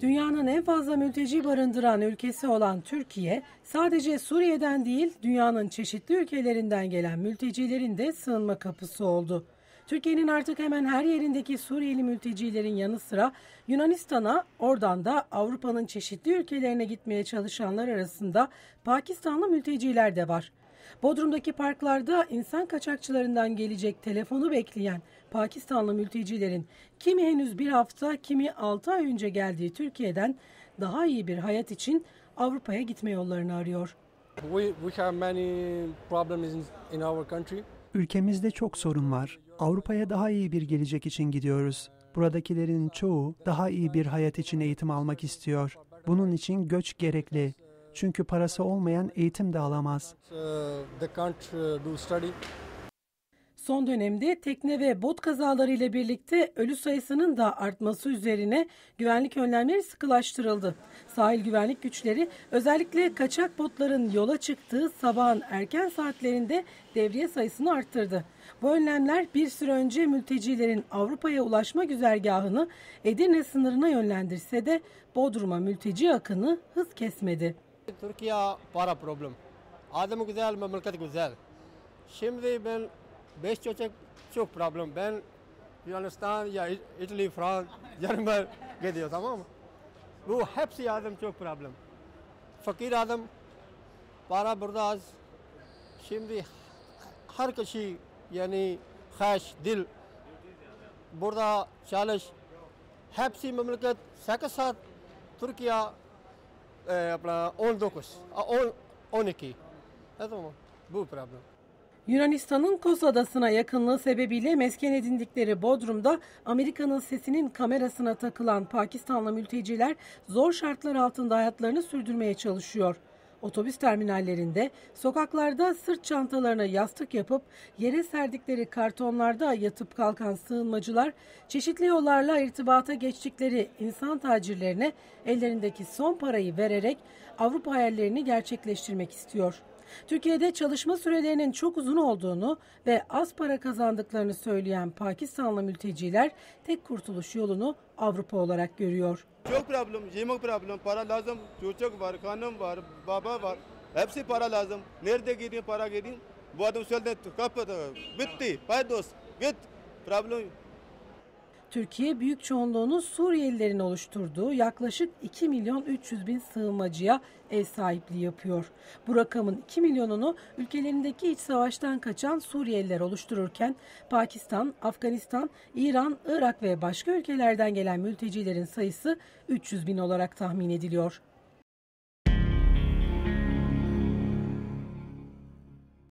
Dünyanın en fazla mülteci barındıran ülkesi olan Türkiye, sadece Suriye'den değil dünyanın çeşitli ülkelerinden gelen mültecilerin de sığınma kapısı oldu. Türkiye'nin artık hemen her yerindeki Suriyeli mültecilerin yanı sıra Yunanistan'a, oradan da Avrupa'nın çeşitli ülkelerine gitmeye çalışanlar arasında Pakistanlı mülteciler de var. Bodrum'daki parklarda insan kaçakçılarından gelecek telefonu bekleyen Pakistanlı mültecilerin kimi henüz bir hafta, kimi altı ay önce geldiği Türkiye'den daha iyi bir hayat için Avrupa'ya gitme yollarını arıyor. We, we have many problems in, in our country. Ülkemizde çok sorun var. Avrupa'ya daha iyi bir gelecek için gidiyoruz. Buradakilerin çoğu daha iyi bir hayat için eğitim almak istiyor. Bunun için göç gerekli. Çünkü parası olmayan eğitim de alamaz. Uh. Son dönemde tekne ve bot kazaları ile birlikte ölü sayısının da artması üzerine güvenlik önlemleri sıkılaştırıldı. Sahil güvenlik güçleri özellikle kaçak botların yola çıktığı sabahın erken saatlerinde devriye sayısını arttırdı. Bu önlemler bir süre önce mültecilerin Avrupa'ya ulaşma güzergahını Edirne sınırına yönlendirse de Bodrum'a mülteci akını hız kesmedi. Türkiye para problem. Adam güzel, memleket güzel. Şimdi ben beş çocuk çok problem. Ben Yunanistan ya İtalya, Fransa, Cermen gidiyor tamam mı? Bu hepsi adam çok problem. Fakir adam para burada az. Şimdi her kişi yani haş, dil burada çalış. Hepsi memleket 8 saat Türkiye e, yapma 19, 10, 12. Tamam mı? Bu problem. Yunanistan'ın Kos adasına yakınlığı sebebiyle mesken edindikleri Bodrum'da Amerika'nın sesinin kamerasına takılan Pakistanlı mülteciler zor şartlar altında hayatlarını sürdürmeye çalışıyor. Otobüs terminallerinde, sokaklarda sırt çantalarına yastık yapıp yere serdikleri kartonlarda yatıp kalkan sığınmacılar çeşitli yollarla irtibata geçtikleri insan tacirlerine ellerindeki son parayı vererek Avrupa hayallerini gerçekleştirmek istiyor. Türkiye'de çalışma sürelerinin çok uzun olduğunu ve az para kazandıklarını söyleyen Pakistanlı mülteciler tek kurtuluş yolunu Avrupa olarak görüyor. Çok problem, yemek problem, para lazım, çocuk var, hanım var, baba var. Hepsi para lazım. Nerede gideyim para gideyim? Bu adam söyledi, kapat, bitti, paydos, git. Problem Türkiye büyük çoğunluğunu Suriyelilerin oluşturduğu yaklaşık 2 milyon 300 bin sığınmacıya ev sahipliği yapıyor. Bu rakamın 2 milyonunu ülkelerindeki iç savaştan kaçan Suriyeliler oluştururken Pakistan, Afganistan, İran, Irak ve başka ülkelerden gelen mültecilerin sayısı 300 bin olarak tahmin ediliyor.